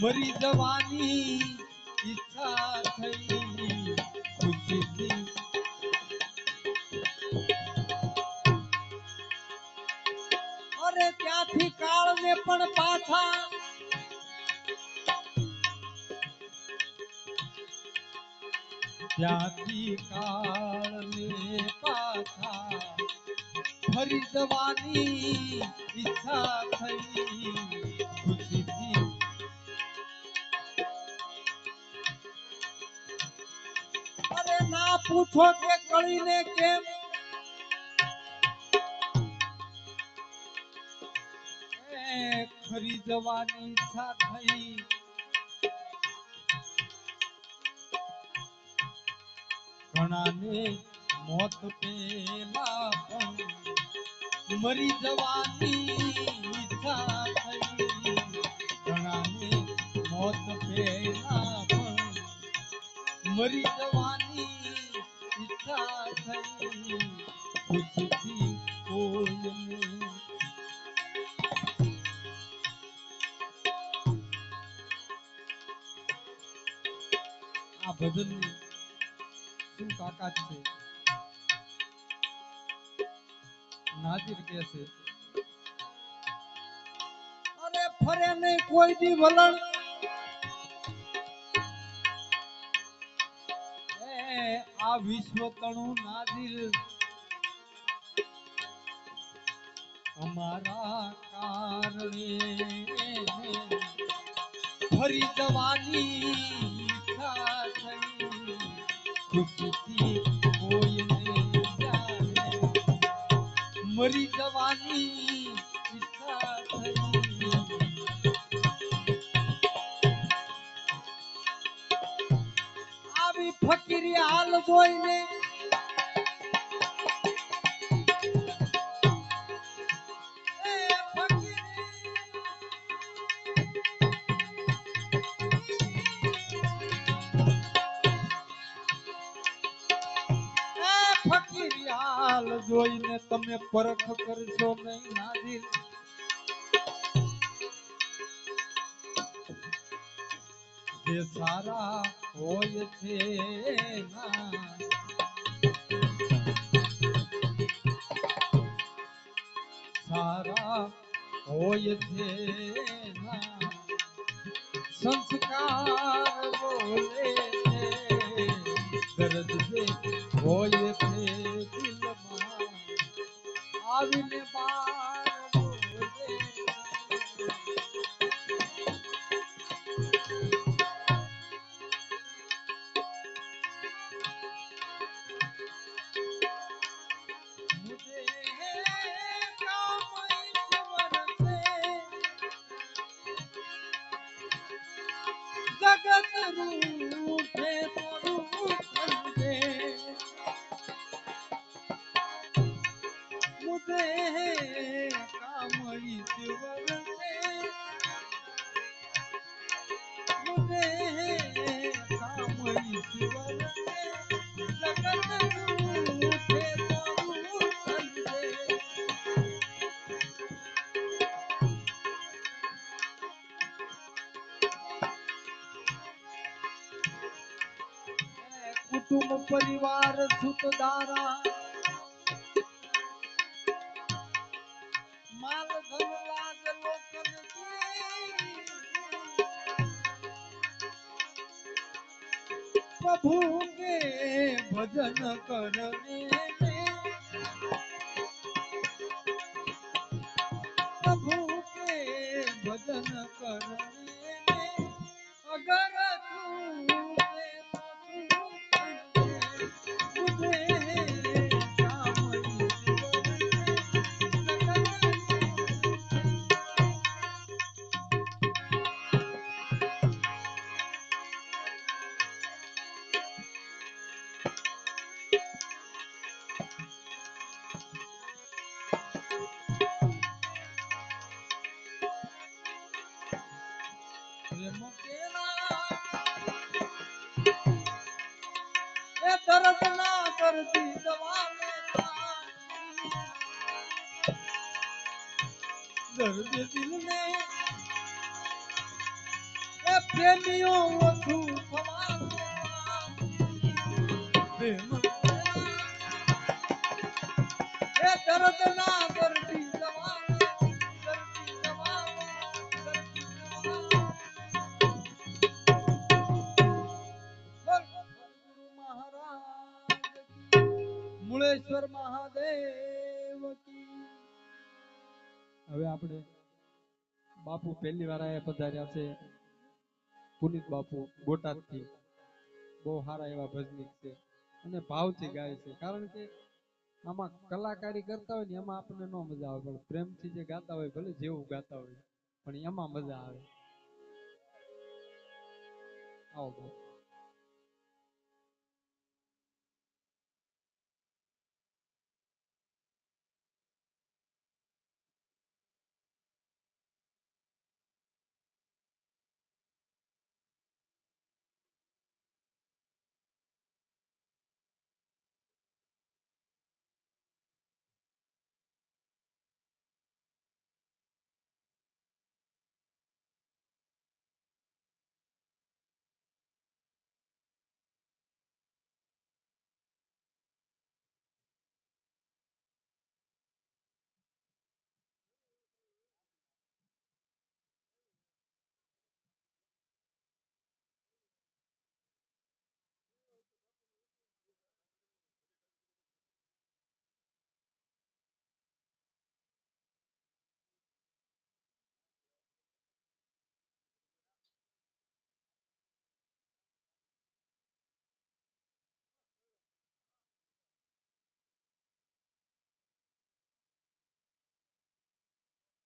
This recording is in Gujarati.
મરી જવાની ઈચ્છા થઈ ખુશીથી અરે ત્યાંથી કાળને પણ પાછા ત્યાંથી ફરી ના પૂછો કે કળીને કેમ ખરી જવાની ઈચ્છા થઈ. ઘણાને મોત પેલા પણ મરી જવાની ઈચ્છા થઈ ઘણાને મોત પેલા પણ મરી જવાની ઈચ્છા થઈ ખુશીથી કોઈને ભજન શું તાકાત છે? નાજીર કે છે અને ફરે નહીં કોઈ દી વલણ. આ વિશ્વ તણું નાજીર. અમારા કારણે ફરી જવાની મરી જવાની આવી ફકીરી હાલ જોઈને જોઈને તમે પરખ કરશો નહીં નાદિર જે સારા હોય છે સારા હોય છે સંસ્કાર બોલે દર્દ હોય છે पाविले बा કુટુંબ પરિવાર સુત દારા પ્રભુ કે ભજન કરને. પ્રભુ કે ભજન કરને. અગર दर्द مکے نا اے درد نا کرتی جوانے کا درد یہ મૂળેશ્વર મહાદેવ હવે આપણે બાપુ પહેલી વાર આયા પધાર્યા છે. પુનિત બાપુ બોટાદથી. બહુ સારા એવા ભજનીક છે. અને ભાવથી ગાય છે. કારણ કે આમાં કલાકારી કરતા હોય ને એમાં આપણને ન મજા આવે. પણ પ્રેમથી જે ગાતા હોય, ભલે જેવું ગાતા હોય, પણ એમાં મજા આવે. આવો